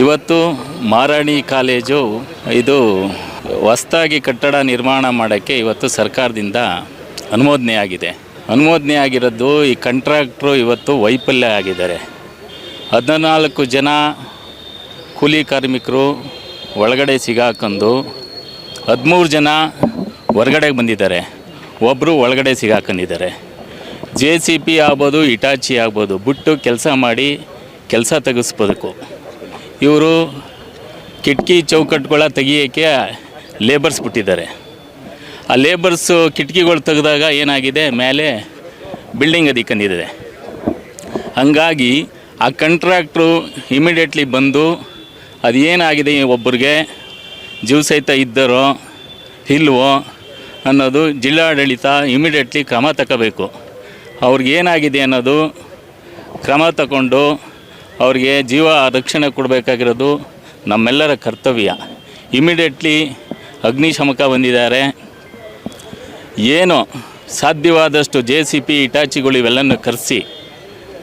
ಇವತ್ತು ಮಾರಾಣಿ ಕಾಲೇಜು, ಇದು ಹೊಸ್ದಾಗಿ ಕಟ್ಟಡ ನಿರ್ಮಾಣ ಮಾಡೋಕ್ಕೆ ಇವತ್ತು ಸರ್ಕಾರದಿಂದ ಅನುಮೋದನೆ ಆಗಿದೆ. ಅನುಮೋದನೆ ಆಗಿರೋದು ಈ ಕಂಟ್ರಾಕ್ಟ್ರು ಇವತ್ತು ವೈಫಲ್ಯ ಆಗಿದ್ದಾರೆ. ಹದಿನಾಲ್ಕು ಜನ ಕೂಲಿ ಕಾರ್ಮಿಕರು ಒಳಗಡೆ ಸಿಗಾಕೊಂಡು ಹದಿಮೂರು ಜನ ಹೊರಗಡೆ ಬಂದಿದ್ದಾರೆ. ಒಬ್ಬರು ಒಳಗಡೆ ಸಿಗಾಕೊಂಡಿದ್ದಾರೆ ಜೆ ಸಿ ಪಿ ಆಗ್ಬೋದು ಇಟಾಚಿ ಆಗ್ಬೋದು, ಬಿಟ್ಟು ಕೆಲಸ ಮಾಡಿ ಕೆಲಸ ತೆಗೆಸ್ಬೇಕು ಇವರು ಕಿಟಕಿ ಚೌಕಟ್ಟುಗಳ ತೆಗಿಯೋಕ್ಕೆ ಲೇಬರ್ಸ್ ಬಿಟ್ಟಿದ್ದಾರೆ. ಆ ಲೇಬರ್ಸು ಕಿಟಕಿಗಳು ತೆಗೆದಾಗ ಏನಾಗಿದೆ? ಮೇಲೆ ಬಿಲ್ಡಿಂಗ್ ಅದಿಕ್ಕಂದಿದೆ ಹಂಗಾಗಿ ಆ ಕಂಟ್ರಾಕ್ಟ್ರು ಇಮಿಡಿಯೇಟ್ಲಿ ಬಂದು ಅದು ಏನಾಗಿದೆ ಒಬ್ಬರಿಗೆ? ಜೀವ ಸಹಿತ ಇದ್ದರೋ, ಇಲ್ವೋ ಅನ್ನೋದು ಜಿಲ್ಲಾಡಳಿತ ಇಮಿಡಿಯೇಟ್ಲಿ ಕ್ರಮ ತಗೋಬೇಕು ಅವ್ರಿಗೇನಾಗಿದೆ ಅನ್ನೋದು ಕ್ರಮ ತಗೊಂಡು ಅವ್ರಿಗೆ ಜೀವ ರಕ್ಷಣೆ ಕೊಡಬೇಕಾಗಿರೋದು ನಮ್ಮೆಲ್ಲರ ಕರ್ತವ್ಯ. ಇಮಿಡಿಯೇಟ್ಲಿ ಅಗ್ನಿಶಮಕ ಬಂದಿದ್ದಾರೆ. ಏನು ಸಾಧ್ಯವಾದಷ್ಟು ಜೆ ಸಿ ಪಿ ಇಟಾಚಿಗಳು ಇವೆಲ್ಲನ್ನು ಕರೆಸಿ,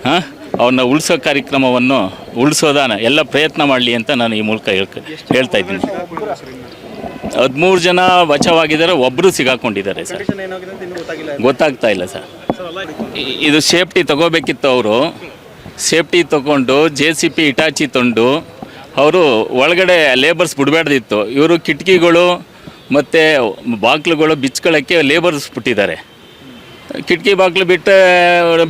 ಹಾಂ ಅವ್ರನ್ನ ಉಳಿಸೋ ಕಾರ್ಯಕ್ರಮವನ್ನು ಉಳಿಸೋದಾನ ಎಲ್ಲ ಪ್ರಯತ್ನ ಮಾಡಲಿ ಅಂತ ನಾನು ಈ ಮೂಲಕ ಹೇಳ್ಕ, ಹೇಳ್ತಾ ಇದ್ದೀನಿ. ಹದಿಮೂರು ಜನ ವಚವಾಗಿದ್ದಾರೆ ಒಬ್ಬರು ಸಿಗಾಕೊಂಡಿದ್ದಾರೆ ಸರ್. ಗೊತ್ತಾಗ್ತಾ ಇಲ್ಲ ಸರ್. ಇದು ಸೇಫ್ಟಿ ತಗೋಬೇಕಿತ್ತು ಅವರು. ಸೇಫ್ಟಿ ತೊಗೊಂಡು ಜೆ ಸಿ ಪಿ ಇಟಾಚಿ ತೊಂಡು ಅವರು ಒಳಗಡೆ ಲೇಬರ್ಸ್ ಬಿಡಬಾರ್ದಿತ್ತು ಇವರು ಕಿಟಕಿಗಳು ಮತ್ತು ಬಾಗಿಲುಗಳು ಬಿಚ್ಕೊಳ್ಳೋಕ್ಕೆ ಲೇಬರ್ಸ್ ಬಿಟ್ಟಿದ್ದಾರೆ ಕಿಟಕಿ ಬಾಗಿಲು ಬಿಟ್ಟು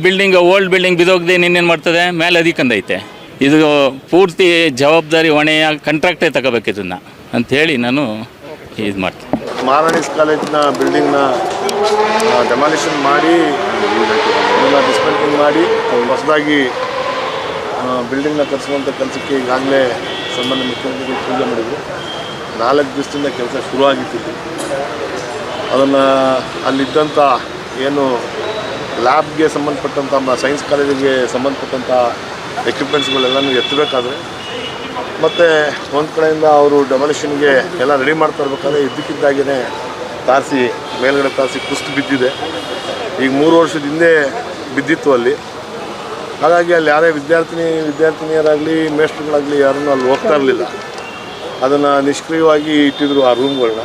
ಬಿಲ್ಡಿಂಗ್ ಓಲ್ಡ್ ಬಿಲ್ಡಿಂಗ್ ಬಿದೋಗದೆ ಇನ್ನೇನು ಮಾಡ್ತದೆ ಮೇಲೆ ಅದಕ್ಕಂದೈತೆ ಇದು ಪೂರ್ತಿ ಜವಾಬ್ದಾರಿ ಹೊಣೆಯ ಕಂಟ್ರಾಕ್ಟೇ ತಗೋಬೇಕು ಇದನ್ನು ಅಂಥೇಳಿ ನಾನು ಇದು ಮಾಡ್ತೀನಿ ಮಹಾರಾಣೀಸ್ ಕಾಲೇಜಿನ ಬಿಲ್ಡಿಂಗ್ನ ಡೆಮಾಲಿಷನ್ ಮಾಡಿ ಇದನ್ನು ಡಿಸ್ಮೆಂಟ್ಲಿಂಗ್ ಮಾಡಿ ಹೊಸದಾಗಿ ಬಿಲ್ಡಿಂಗ್ನ ಕಟ್ಸುವಂಥ ಕೆಲಸಕ್ಕೆ ಈಗಾಗಲೇ ಸಂಬಂಧ ಮುಖ್ಯಮಂತ್ರಿಗಳು ಪೂಜೆ ಮಾಡಿದ್ರು. ನಾಲ್ಕು ದಿವಸದಿಂದ ಕೆಲಸ ಶುರು ಆಗಿತ್ತು ಅದನ್ನು ಅಲ್ಲಿದ್ದಂಥ ಏನು ಲ್ಯಾಬ್ಗೆ ಸಂಬಂಧಪಟ್ಟಂಥ ಸೈನ್ಸ್ ಕಾಲೇಜಿಗೆ ಸಂಬಂಧಪಟ್ಟಂಥ ಎಕ್ವಿಪ್ಮೆಂಟ್ಸ್ಗಳೆಲ್ಲನೂ ಎತ್ತಬೇಕಾದ್ರೆ, ಮತ್ತು ಒಂದು ಕಡೆಯಿಂದ ಅವರು ಡೆಮಾಲಿಷನ್ಗೆ ಎಲ್ಲ ರೆಡಿ ಮಾಡ್ತಾ ಇರ್ಬೇಕಾದ್ರೆ ಇದ್ದಕ್ಕಿದ್ದಾಗೇ ತಾರಿಸಿ, ಮೇಲ್ಗಡೆ ತಾರಿಸಿ ಕುಸ್ತು ಬಿದ್ದಿದೆ. ಈಗ ಮೂರು ವರ್ಷದ ಹಿಂದೆ ಬಿದ್ದಿತ್ತು ಅಲ್ಲಿ. ಹಾಗಾಗಿ ಅಲ್ಲಿ ಯಾರೇ ವಿದ್ಯಾರ್ಥಿನಿ, ವಿದ್ಯಾರ್ಥಿನಿಯರಾಗಲಿ ಮೇಸ್ಟ್ರುಗಳಾಗಲಿ ಯಾರನ್ನೂ ಅಲ್ಲಿ ಹೋಗ್ತಾ ಇರಲಿಲ್ಲ. ಅದನ್ನು ನಿಷ್ಕ್ರಿಯವಾಗಿ ಇಟ್ಟಿದ್ರು ಆ ರೂಮ್ಗಳನ್ನ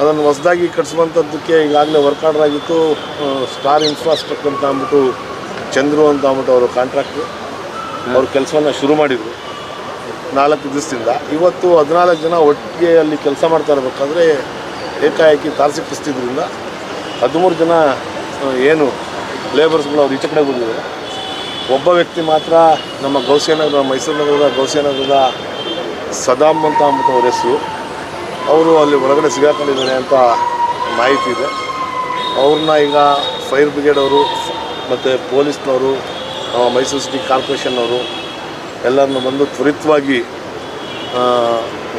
ಅದನ್ನು ಹೊಸದಾಗಿ ಕಟ್ಸುವಂಥದ್ದಕ್ಕೆ ಈಗಾಗಲೇ ವರ್ಕ್ ಆರ್ಡರ್ ಆಗಿತ್ತು. ಸ್ಟಾರ್ ಇನ್ಫ್ರಾಸ್ಟ್ರಕ್ಚರ್ ಅಂತ ಅಂದ್ಬಿಟ್ಟು ಚಂದ್ರು ಅಂತ ಅಂದ್ಬಿಟ್ಟು ಅವರು ಕಾಂಟ್ರಾಕ್ಟ್ರು ಅವ್ರ ಕೆಲಸವನ್ನು ಶುರು ಮಾಡಿದರು ನಾಲ್ಕು ದಿವಸದಿಂದ. ಇವತ್ತು ಹದಿನಾಲ್ಕು ಜನ ಒಟ್ಟಿಗೆ ಅಲ್ಲಿ ಕೆಲಸ ಮಾಡ್ತಾ ಇರಬೇಕಾದ್ರೆ ಏಕಾಏಕಿ ತಾರಸಿ ಕುಸ್ತಿದ್ರಿಂದ ಹದಿಮೂರು ಜನ ಏನು ಲೇಬರ್ಸ್ಗಳು ಅವ್ರು ಈಚೆ ಕಡೆ ಬಂದಿದ್ದಾರೆ ಒಬ್ಬ ವ್ಯಕ್ತಿ ಮಾತ್ರ ನಮ್ಮ ಗೌಸಿಯನಗರ ಮೈಸೂರು ನಗರದ ಗೌಸಿಯನಗರದ ಸದಾಮ್ ಅಂತ ಅಂದ್ಬಿಟ್ಟು ಹೆಸರು. ಅವರು ಅಲ್ಲಿ ಒಳಗಡೆ ಸಿಗಾಕೊಂಡಿದ್ದಾರೆ ಅಂತ ಮಾಹಿತಿ ಇದೆ. ಅವ್ರನ್ನ ಈಗ ಫೈರ್ ಬ್ರಿಗೇಡ್ ಅವರು ಮತ್ತು ಪೊಲೀಸ್ನವರು ಮೈಸೂರು ಸಿಟಿ ಕಾರ್ಪೊರೇಷನ್ನವರು ಎಲ್ಲರನ್ನು ಬಂದು ತ್ವರಿತವಾಗಿ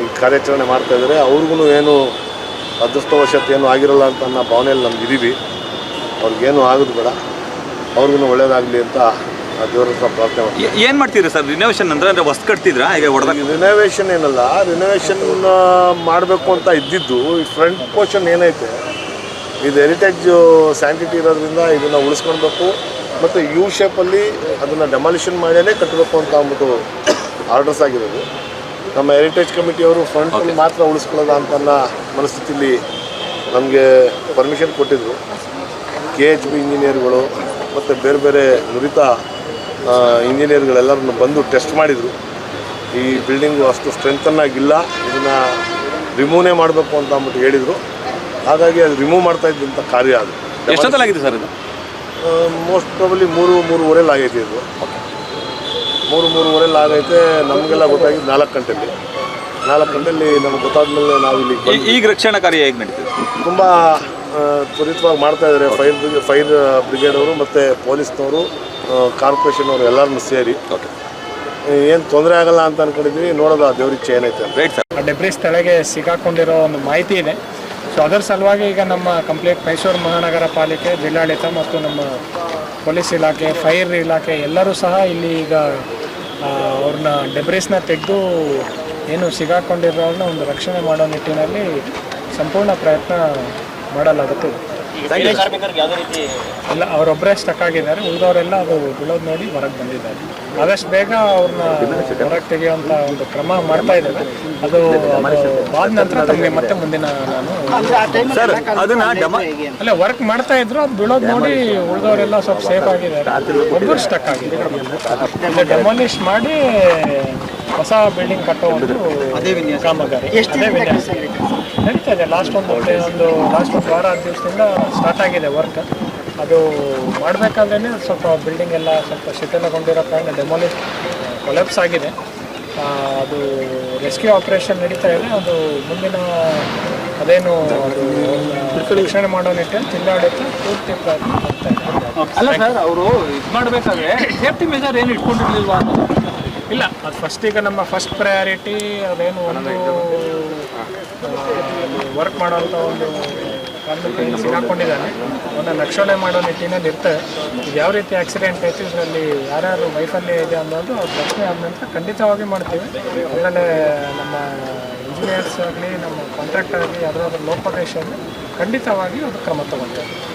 ಈ ಕಾರ್ಯಾಚರಣೆ ಮಾಡ್ತಾ ಇದ್ದಾರೆ. ಅವ್ರಿಗೂ ಏನು ಅದೃಷ್ಟವಶಾತ್ ಏನು ಆಗಿರಲ್ಲ ಅಂತ ಅನ್ನೋ ಭಾವನೆಯಲ್ಲಿ ನಮ್ಗೆ ಇದ್ದೀವಿ ಅವ್ರಿಗೇನು ಆಗೋದು ಬೇಡ. ಅವ್ರಿಗೂ ಒಳ್ಳೆಯದಾಗಲಿ ಅಂತ ಏನು ಮಾಡ್ತೀರಾ ಸರ್? ರಿನೋವೇಷನ್ ಅಂದ್ರೆ ಅಂದರೆ ಹೊಸ ಕಟ್ತಿದ್ರಾ? ಈಗ ಹೊಡೆದಾಗ ರಿನೋವೇಷನ್ ಏನಲ್ಲ ರಿನೋವೇಷನ್ ಮಾಡಬೇಕು ಅಂತ ಇದ್ದಿದ್ದು ಈ ಫ್ರಂಟ್ ಪೋರ್ಷನ್ ಏನೈತೆ ಇದು ಹೆರಿಟೇಜ್ ಸ್ಯಾಂಟಿಟಿ ಇರೋದ್ರಿಂದ ಇದನ್ನು ಉಳಿಸ್ಕೊಳ್ಬೇಕು ಮತ್ತು ಯು ಶೇಪಲ್ಲಿ ಅದನ್ನು ಡೆಮಾಲಿಷನ್ ಮಾಡಿಯೇ ಕಟ್ಟಬೇಕು ಅಂತ ಅಂದ್ಬಿಟ್ಟು ಆರ್ಡರ್ಸ್ ಆಗಿರೋದು. ನಮ್ಮ ಹೆರಿಟೇಜ್ ಕಮಿಟಿಯವರು ಫ್ರಂಟಲ್ಲಿ ಮಾತ್ರ ಉಳಿಸ್ಕೊಳ್ಳೋದ ಅಂತ ಮನಸ್ಥಿತಿಲಿ ನಮಗೆ ಪರ್ಮಿಷನ್ ಕೊಟ್ಟಿದ್ದರು ಕೆ ಎಚ್ ಬಿ ಇಂಜಿನಿಯರ್ಗಳು ಮತ್ತು ಬೇರೆ ಬೇರೆ ನುರಿತ ಇಂಜಿನಿಯರ್ಗಳೆಲ್ಲರನ್ನು ಬಂದು ಟೆಸ್ಟ್ ಮಾಡಿದರು. ಈ ಬಿಲ್ಡಿಂಗು ಅಷ್ಟು ಸ್ಟ್ರೆಂತನ್ನಾಗಿಲ್ಲ ಇದನ್ನು ರಿಮೂವ್ನೇ ಮಾಡಬೇಕು ಅಂತ ಅಂದ್ಬಿಟ್ಟು ಹೇಳಿದರು. ಹಾಗಾಗಿ ಅದು ರಿಮೂವ್ ಮಾಡ್ತಾ ಇದ್ದಂಥ ಕಾರ್ಯ ಅದು. ಎಷ್ಟೊತ್ತಲಾಗಿದೆ ಸರ್ ಇದು? ಮೋಸ್ಟ್ ಪ್ರಾಬಲಿ ಮೂರು ಮೂರುವರೆ ಆಗೈತೆ ಇದು. ಮೂರು ಮೂರುವರೆ ಆಗೈತೆ ನಮಗೆಲ್ಲ ಗೊತ್ತಾಗಿದ್ದು ನಾಲ್ಕು ಗಂಟೆಲಿ. ನಾಲ್ಕು ಗಂಟೆಲಿ ನಮ್ಗೆ ಗೊತ್ತಾದ್ಮೇಲೆ ನಾವು ಇಲ್ಲಿ ಈಗ ರಕ್ಷಣಾ ಕಾರ್ಯ ಹೇಗೆ ನಡೀತಿದೆ? ತುಂಬ ತ್ವರಿತವಾಗಿ ಮಾಡ್ತಾ ಇದ್ದಾರೆ ಫೈರ್ ಬ್ರಿಗೇಡ್ ಅವರು ಮತ್ತು ಪೊಲೀಸ್ನವರು. ಕಾರ್ಪೊರೇಷನ್ ಅವರು ಎಲ್ಲರನ್ನು ಸೇರಿ. ಏನು ತೊಂದರೆ ಆಗಲ್ಲ ಅಂತ ಅನ್ಕೊಂಡಿದ್ವಿ ನೋಡೋದು ಆ ದೇವ್ರಿಚ್ಛೆ ಏನೈತೆ ಅಂತ. ರೈಟ್ ಸರ್ ಆ ಡೆಬ್ರಿಸ್ ತಲೆಗೆ ಸಿಗಾಕೊಂಡಿರೋ ಒಂದು ಮಾಹಿತಿ ಇದೆ. ಸೊ ಅದರ ಸಲುವಾಗಿ ಈಗ ನಮ್ಮ ಕಂಪ್ಲೀಟ್ ಮೈಸೂರು ಮಹಾನಗರ ಪಾಲಿಕೆ ಜಿಲ್ಲಾಡಳಿತ ಮತ್ತು ನಮ್ಮ ಪೊಲೀಸ್ ಇಲಾಖೆ ಫೈರ್ ಇಲಾಖೆ ಎಲ್ಲರೂ ಸಹ ಇಲ್ಲಿ ಈಗ ಅವ್ರನ್ನ ಡೆಬ್ರಿಸ್ನ ತೆಗೆದು ಏನು ಸಿಗಾಕೊಂಡಿರೋರನ್ನ ಒಂದು ರಕ್ಷಣೆ ಮಾಡೋ ನಿಟ್ಟಿನಲ್ಲಿ ಸಂಪೂರ್ಣ ಪ್ರಯತ್ನ ಮಾಡಲಾಗುತ್ತದೆ. ಅಲ್ಲ ಅವರೊಬ್ಬರೇ ಸ್ಟಕ್ ಆಗಿದ್ದಾರೆ. ಉಳಿದವರೆಲ್ಲ ಅದು ಬೀಳೋದು ನೋಡಿ ಹೊರಗೆ ಬಂದಿದ್ದಾರೆ. ಆದಷ್ಟು ಬೇಗ ಅವ್ರನ್ನ ಹೊರಗೆ ತೆಗೆಯುವಂಥ ಒಂದು ಕ್ರಮ ಮಾಡ್ತಾ ಇದ್ದಾರೆ ಅದು ಅದು ಆದ ನಂತರ ತಮಗೆ ಮತ್ತೆ ಮುಂದಿನ ನಾನು ಅಲ್ಲ ವರ್ಕ್ ಮಾಡ್ತಾ ಇದ್ರು ಅದು ಬೀಳೋದು ನೋಡಿ ಉಳಿದವರೆಲ್ಲ ಸ್ವಲ್ಪ ಸೇಫ್ ಆಗಿದ್ದಾರೆ. ಒಬ್ಬರು ಸ್ಟಕ್ ಆಗಿದೆ ಡೆಮಾಲಿಷ್ ಮಾಡಿ ಹೊಸ ಬಿಲ್ಡಿಂಗ್ ಕಟ್ಟೋ ಒಂದು ಕಾಮಗಾರಿ. ಎಷ್ಟು ವಿನ್ಯಾಸ. ನಡೀತಾ ಇದೆ. ಲಾಸ್ಟ್ ಒಂದು ಒಂದು ಲಾಸ್ಟ್ ಒಂದು ವಾರ ಹತ್ತು ದಿವಸದಿಂದ ಸ್ಟಾರ್ಟ್ ಆಗಿದೆ ವರ್ಕ್ ಅದು ಮಾಡಬೇಕಾದ್ರೆ ಸ್ವಲ್ಪ ಬಿಲ್ಡಿಂಗ್ ಎಲ್ಲ ಸ್ವಲ್ಪ ಶಿಥಿಲಗೊಂಡಿರೋ ಕಾರಣ ಡೆಮಾಲಿಷ್ ಕೊಲೆಪ್ಸ್ ಆಗಿದೆ. ಅದು ರೆಸ್ಕ್ಯೂ ಆಪರೇಷನ್ ನಡೀತಾ ಇದೆ. ಅದು ಮುಂದಿನ ಅದೇನು ಅದು ರಕ್ಷಣೆ ಮಾಡೋ ನಿಟ್ಟಿನಲ್ಲಿ ಜಿಲ್ಲಾಡಳಿತ ಪೂರ್ತಿ ಪ್ರಯತ್ನ ಮಾಡ್ತಾ ಇದೆ. ಅಲ್ಲ ಸರ್ ಅವರು ಇದು ಮಾಡಬೇಕಾದ್ರೆ ಸೇಫ್ಟಿ ಮೆಜರ್ ಏನು ಇಟ್ಕೊಂಡಿರ್ಲಿಲ್ವಾ ಇಲ್ಲ ಅದು ಫಸ್ಟ್ ಈಗ ನಮ್ಮ ಫಸ್ಟ್ ಪ್ರಯಾರಿಟಿ ಅದೇನು ಒಂದು ವರ್ಕ್ ಮಾಡೋಂಥ ಒಂದು ಕಾರ್ಮಿಕ ಸಿಗಾಕೊಂಡಿದ್ದಾನೆ ಒಂದು ರಕ್ಷಣೆ ಮಾಡೋ ನಿಟ್ಟಿನಲ್ಲಿ ಇರ್ತದೆ ಇದು ಯಾವ ರೀತಿ ಆಕ್ಸಿಡೆಂಟ್ ಆಯಿತು, ಇದರಲ್ಲಿ ಯಾರ್ಯಾರು ವೈಫಲ್ಯ ಇದೆ ಅನ್ನೋದು ಅವ್ರ ಪ್ರಶ್ನೆ ಆದ ನಂತರ ಖಂಡಿತವಾಗಿ ಮಾಡ್ತೀವಿ. ಅದರಲ್ಲೇ ನಮ್ಮ ಇಂಜಿನಿಯರ್ಸ್ ಆಗಲಿ, ನಮ್ಮ ಕಾಂಟ್ರಾಕ್ಟರ್ ಆಗಲಿ ಅದರ ಲೋಪದೇಶ ಖಂಡಿತವಾಗಿ ಅದು ಕ್ರಮ ತಗೊಳ್ತೇವೆ.